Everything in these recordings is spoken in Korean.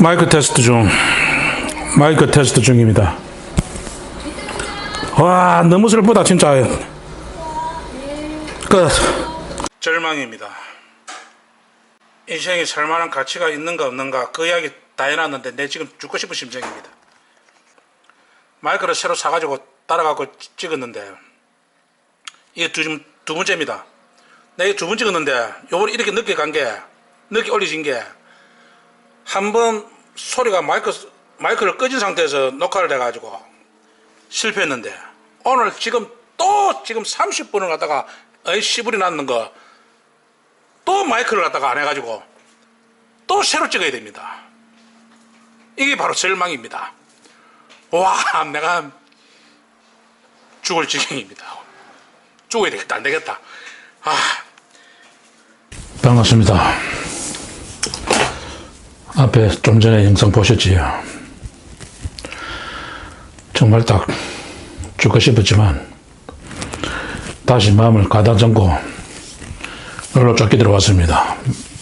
마이크 테스트 중. 마이크 테스트 중입니다. 와, 너무 슬프다, 진짜. 끝. 절망입니다. 인생에 살만한 가치가 있는가 없는가 그 이야기 다 해놨는데 내 지금 죽고 싶은 심정입니다. 마이크를 새로 사가지고 따라가고 찍었는데 이게 두, 두 번째입니다. 내가 두 번 찍었는데 요걸 이렇게 늦게 간 게 늦게 올리신 게 한 번 소리가 마이크 마이크를 꺼진 상태에서 녹화를 해가지고 실패했는데 오늘 지금 또 지금 30분을 갖다가 어이 씨불이 났는 거 또 마이크를 갖다가 안 해가지고 또 새로 찍어야 됩니다. 이게 바로 절망입니다. 와 내가 죽을 지경입니다. 죽어야 되겠다 안 되겠다. 아 반갑습니다. 앞에 좀 전에 영상 보셨지요. 정말 딱 죽고 싶었지만 다시 마음을 가다듬고 놀러 쫓기 들어왔습니다.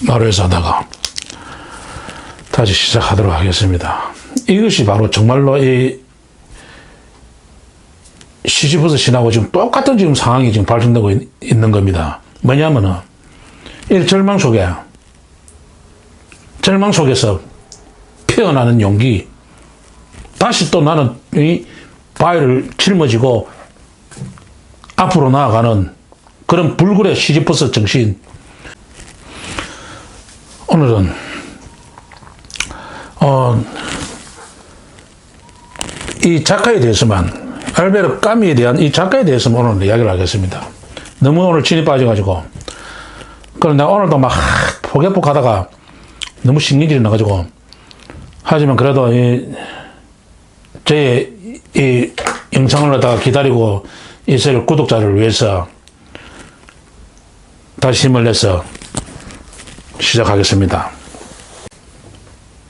마루에서 하다가 다시 시작하도록 하겠습니다. 이것이 바로 정말로 이 시지버스 신하고 지금 똑같은 지금 상황이 지금 발생되고 있, 있는 겁니다. 뭐냐면은 이 절망 속에 절망 속에서 피어나는 용기. 다시 또 나는 이 바위를 짊어지고 앞으로 나아가는 그런 불굴의 시지버스 정신. 오늘은 어, 이 작가에 대해서만 알베르 까미에 대한 이 작가에 대해서만 오늘 이야기를 하겠습니다. 너무 오늘 진이 빠져가지고. 그런데 오늘도 막 포개포 하다가 너무 신경질이 나가지고 하지만 그래도 이, 제, 이 영상을 갖다가 기다리고 있을 구독자를 위해서 다시 힘을 내서 시작하겠습니다.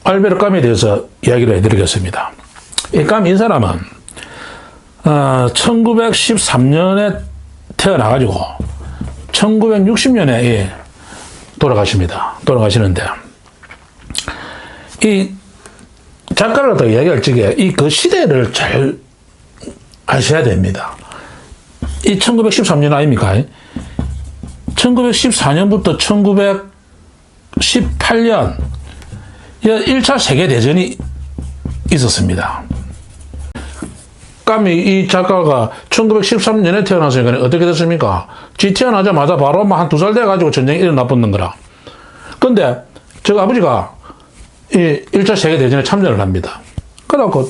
알베르 까미에 대해서 이야기를 해드리겠습니다. 이 까미 이 사람은 어, 1913년에 태어나가지고 1960년에 돌아가십니다. 돌아가시는데 이 작가를 갖다 이야기할 적에 이 그 시대를 잘 아셔야 됩니다. 이 1913년 아닙니까? 1914년부터 1918년 1차 세계대전이 있었습니다. 까미 이 작가가 1913년에 태어났으니까 어떻게 됐습니까? 지 태어나자마자 바로 한 두 살 돼가지고 전쟁이 일어나 붙는 거라. 근데 저 아버지가 이 1차 세계대전에 참전을 합니다. 그래갖고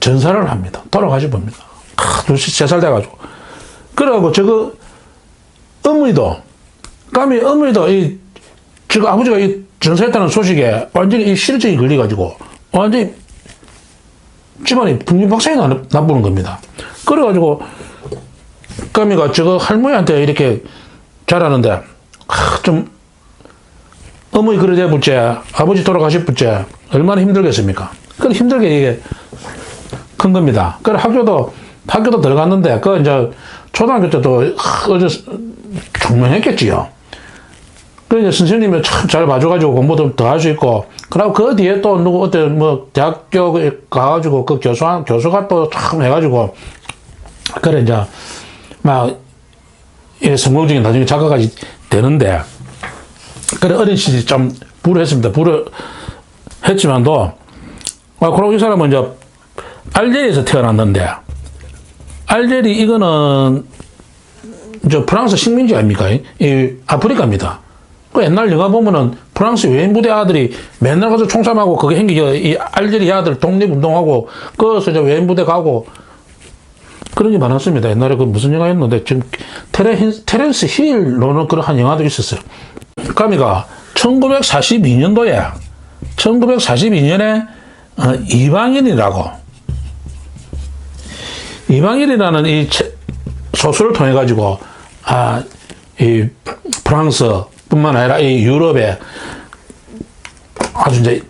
전사를 합니다. 돌아가시 봅니다. 세살 돼가지고. 그래갖고 저거 어머니도 까미 어머니도 이 지금 아버지가 이 전사했다는 소식에 완전히 이 실증이 걸려가지고 완전히 집안이 풍비박산이 나쁘는 겁니다. 그래가지고 까미가 저거 할머니한테 이렇게 잘하는데 하, 좀 어머니 그러자 붙지 아버지 돌아가실 붙지 얼마나 힘들겠습니까? 그래 힘들게 이게 큰 겁니다. 그래 학교도 학교도 들어갔는데 그 이제 초등학교 때도 어제 총명했겠지요. 그 이제 선생님이 참 잘 봐줘가지고 공부도 더 할 수 있고, 그리고 그 뒤에 또 누구 어때 뭐 대학교 가가지고 그 교수 교수가 또 참 해가지고 그래 이제 막이 성공적인 나중에 작가까지 되는데 그래 어린 시절이 좀 불우했습니다. 불우했지만도 아 그리고 이 사람은 이제 알제리에서 태어났는데 알제리 이거는 저 프랑스 식민지 아닙니까? 이 아프리카입니다. 그 옛날 영화 보면은 프랑스 외인 부대 아들이 맨날 가서 총sam하고 그게 행기죠. 이 알제리 아들 독립운동하고 거기서 이제 외인 부대 가고 그런 게 많았습니다. 옛날에 그 무슨 영화였는데 지금 테레, 테렌스 힐로는 그런 한 영화도 있었어요. 까미가 1942년도에 1942년에 어, 이방인이라고 이방인이라는 이 소설을 통해 가지고 아, 이 프랑스뿐만 아니라 이 유럽에 아주 이제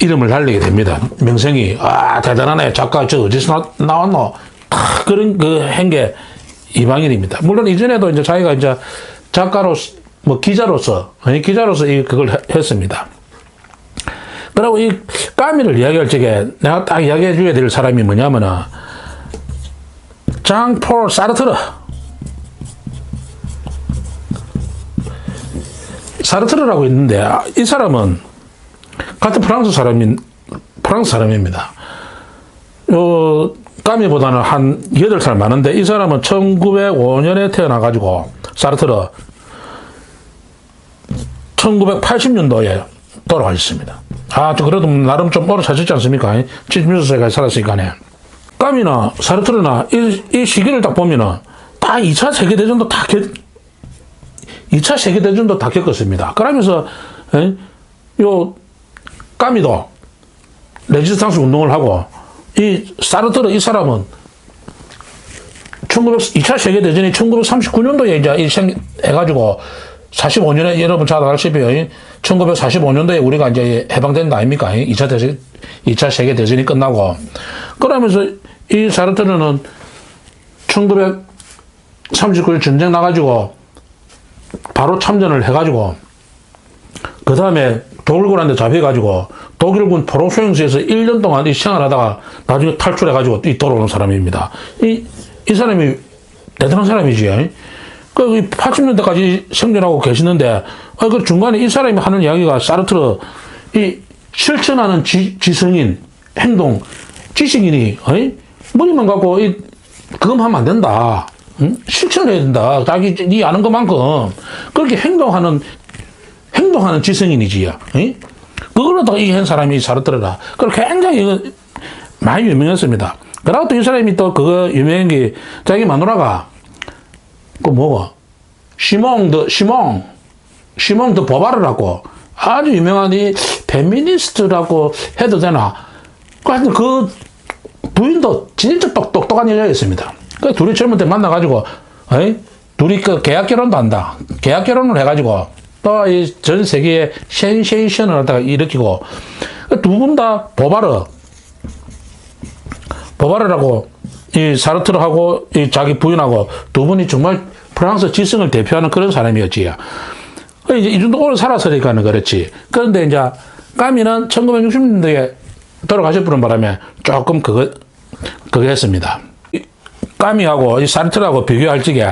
이름을 날리게 됩니다. 명성이 아 대단하네 작가 저 어디서 나, 나왔노 아, 그런 그 행계 이방인입니다. 물론 이전에도 이제 자기가 이제 작가로 뭐 기자로서 기자로서 이 그걸 했습니다. 그리고 이 까미를 이야기할 적에 내가 딱 이야기해 줘야 될 사람이 뭐냐면은 장폴 사르트르. 사르트르라고 있는데 아, 이 사람은 같은 프랑스 사람인 프랑스 사람입니다. 요 까미보다는 한 8살 많은데 이 사람은 1905년에 태어나 가지고 사르트르 1980년도에 돌아가셨습니다. 아, 저 그래도 나름 좀 오래 사셨지 않습니까? 76세까지 살았으니까네. 까미나 사르트르나 이, 이 시기를 딱 보면은 다 2차 세계대전도 다 겪, 2차 세계대전도 다 겪었습니다. 그러면서, 에? 요, 까미도 레지스탕스 운동을 하고, 이 사르트르 이 사람은 1900, 2차 세계대전이 1939년도에 이제 이 생, 해가지고 45년에 여러분 잘 알다시피 1945년도에 우리가 이제 해방된 거 아닙니까? 2차 대전, 2차 세계 대전이 끝나고. 그러면서 이 사르트르는 1939년 전쟁 나가지고 바로 참전을 해가지고 그 다음에 독일군한테 잡혀가지고 독일군 포로수용소에서 1년 동안 이 생활하다가 나중에 탈출해가지고 이 돌아오는 사람입니다. 이, 이 사람이 대단한 사람이지. 그 80년대까지 생존하고 계시는데 아, 그 중간에 이 사람이 하는 이야기가 사르트르 이 실천하는 지, 지성인 행동 지식인이 어이? 머리만 갖고 이 그것만 하면 안 된다. 응? 실천해야 된다. 자기 네 아는 것만큼 그렇게 행동하는 행동하는 지성인이지. 응? 그걸로 더 이긴 사람이 사르트르라. 그걸 굉장히 많이 유명했습니다. 그리고 또 이 사람이 또 그거 유명한 게 자기 마누라가 그 뭐고 시몽 더 시몽 시몽 더 보바르라고 아주 유명한 이 페미니스트라고 해도 되나? 그그 부인도 진짜 똑, 똑똑한 여자였습니다. 그 둘이 젊을 때 만나가지고, 어이? 둘이 그 계약 결혼도 한다. 계약 결혼을 해가지고, 또 이 전 세계에 센세이션을 갖다가 일으키고, 그두분 다 보바르, 보바르라고, 이 사르트르하고, 이 자기 부인하고, 두 분이 정말 프랑스 지성을 대표하는 그런 사람이었지. 그 이제 이 정도 오래 살았으니까는 그렇지. 그런데 이제, 까미는 1960년대에 돌아가실 분은 바람에 조금 그거, 그거 했습니다. 이 까미하고 이 사르트르하고 비교할 적에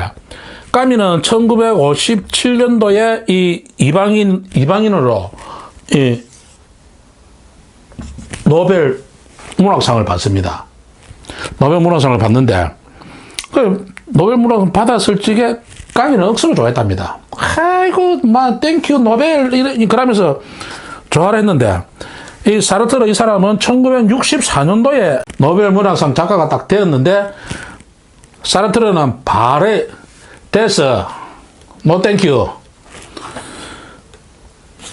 까미는 1957년도에 이 이방인, 이방인으로 이 노벨 문학상을 받습니다. 노벨 문학상을 받는데 그 노벨 문학상 받았을 적에 까미는 억수로 좋아했답니다. 아이고, 막 땡큐 노벨 그러면서 좋아를 했는데 이 사르트르 이 사람은 1964년도에 노벨 문학상 작가가 딱 되었는데 사르트르는 발에 됐어. 노 땡큐.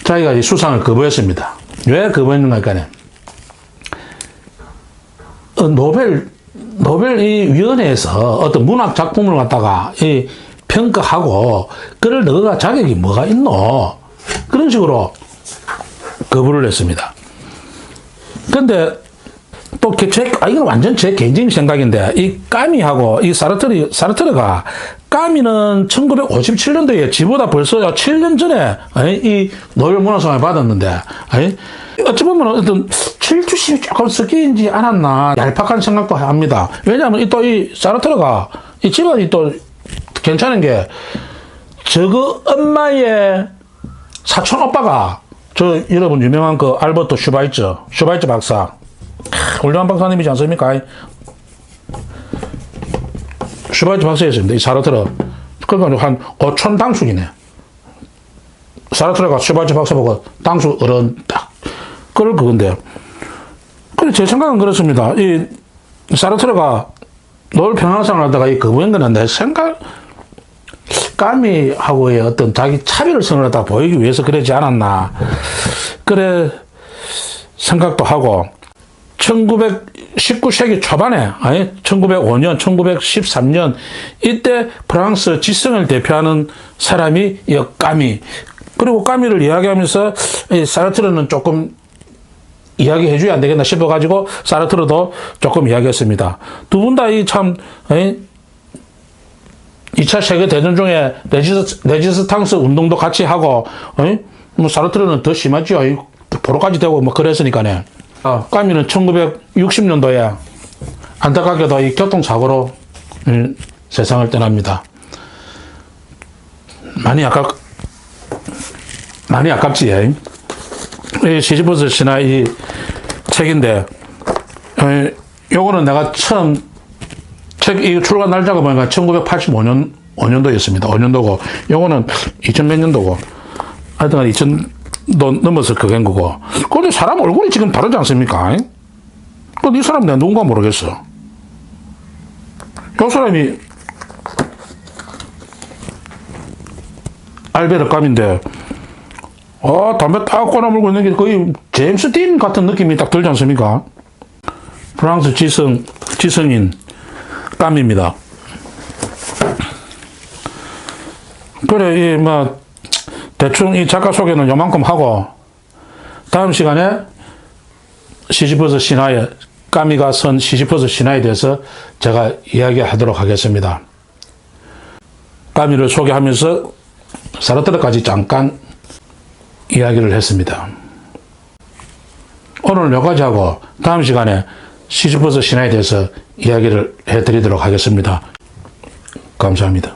자기가 이 수상을 거부했습니다. 왜 거부했는가 하니까 어, 노벨 노벨 이 위원회에서 어떤 문학 작품을 갖다가 이 평가하고 그럴 너가 자격이 뭐가 있노? 그런 식으로 거부를 했습니다. 근데 또 제, 아, 이건 완전 제 개인적인 생각인데, 이 까미하고 이 사르트르, 사르트르가, 까미는 1957년도에 지보다 벌써 7년 전에, 이 노벨 문학상을 받았는데, 어찌 보면 어떤 질투심이 조금 섞이지 않았나, 얄팍한 생각도 합니다. 왜냐하면 이또이 사르트르가, 이 집안이 또 괜찮은 게, 저거 엄마의 사촌 오빠가 저 여러분 유명한 그 알버토 슈바이처 슈바이처 박사 크, 훌륭한 박사님이지 않습니까? 슈바이처 박사였습니다. 이 사르트르 그러니까 한 5천 당숙이네. 사르트르가 슈바이처 박사 보고 당숙 어른 딱 그럴 그건데. 그래 제 생각은 그렇습니다. 이 사르트르가 노벨 평화상을 하다가 이 거부한 거는 내 생각 까미하고의 어떤 자기 차별성을 갖다 보이기 위해서 그러지 않았나. 그래, 생각도 하고, 1919세기 초반에, 아니, 1905년, 1913년, 이때 프랑스 지성을 대표하는 사람이 이 까미. 그리고 까미를 이야기하면서 이 사르트르는 조금 이야기해 줘야 안 되겠나 싶어 가지고 사르트르도 조금 이야기했습니다. 두 분 다 이 참, 아니, 2차 세계 대전 중에 레지스, 레지스탕스 운동도 같이 하고, 어이? 뭐, 사르트르는 더 심하죠. 이 포로까지 되고 뭐 그랬으니까네. 아, 까미는 1960년도에 안타깝게도 이 교통사고로 음, 세상을 떠납니다. 많이 아깝, 많이 아깝지. 예. 이 시지버스 시나 이 책인데, 에, 요거는 내가 처음 책 이 출간 날짜가 보니까 1985년 5년도였습니다. 5년도고 요거는 2000 몇 년도고 하여튼 2000도 넘어서 그게 거고. 근데 사람 얼굴이 지금 다르지 않습니까? 그이 사람 내가 누군가 모르겠어. 요 사람이 알베르 감인데 아 담배 딱 꺼내물고 있는 게 거의 제임스 딘 같은 느낌이 딱 들지 않습니까? 프랑스 지성 지성인 감입니다. 그래 이 뭐 대충 이 작가 소개는 요만큼 하고 다음 시간에 시지퍼스 신화에 까미가 선 시지퍼스 신화에 대해서 제가 이야기하도록 하겠습니다. 까미를 소개하면서 사르트르까지 잠깐 이야기를 했습니다. 오늘 여기까지 하고 다음 시간에 시지퍼스 신화에 대해서 이야기를 해드리도록 하겠습니다. 감사합니다.